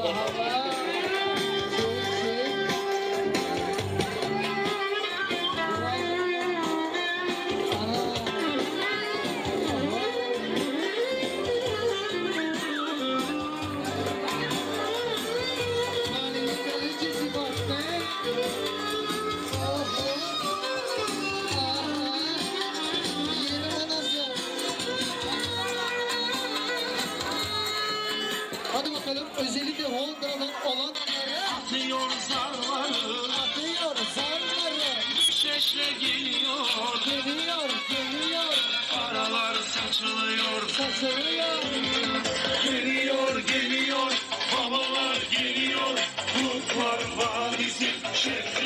calles. bakalım özellikle Honda'dan olan atıyor zarları. atıyor zarları. Şeşle geliyor. Geliyor geliyor. Paralar saçılıyor. Saçılıyor. Geliyor geliyor. Babalar geliyor. Kurtlar vadisi şeker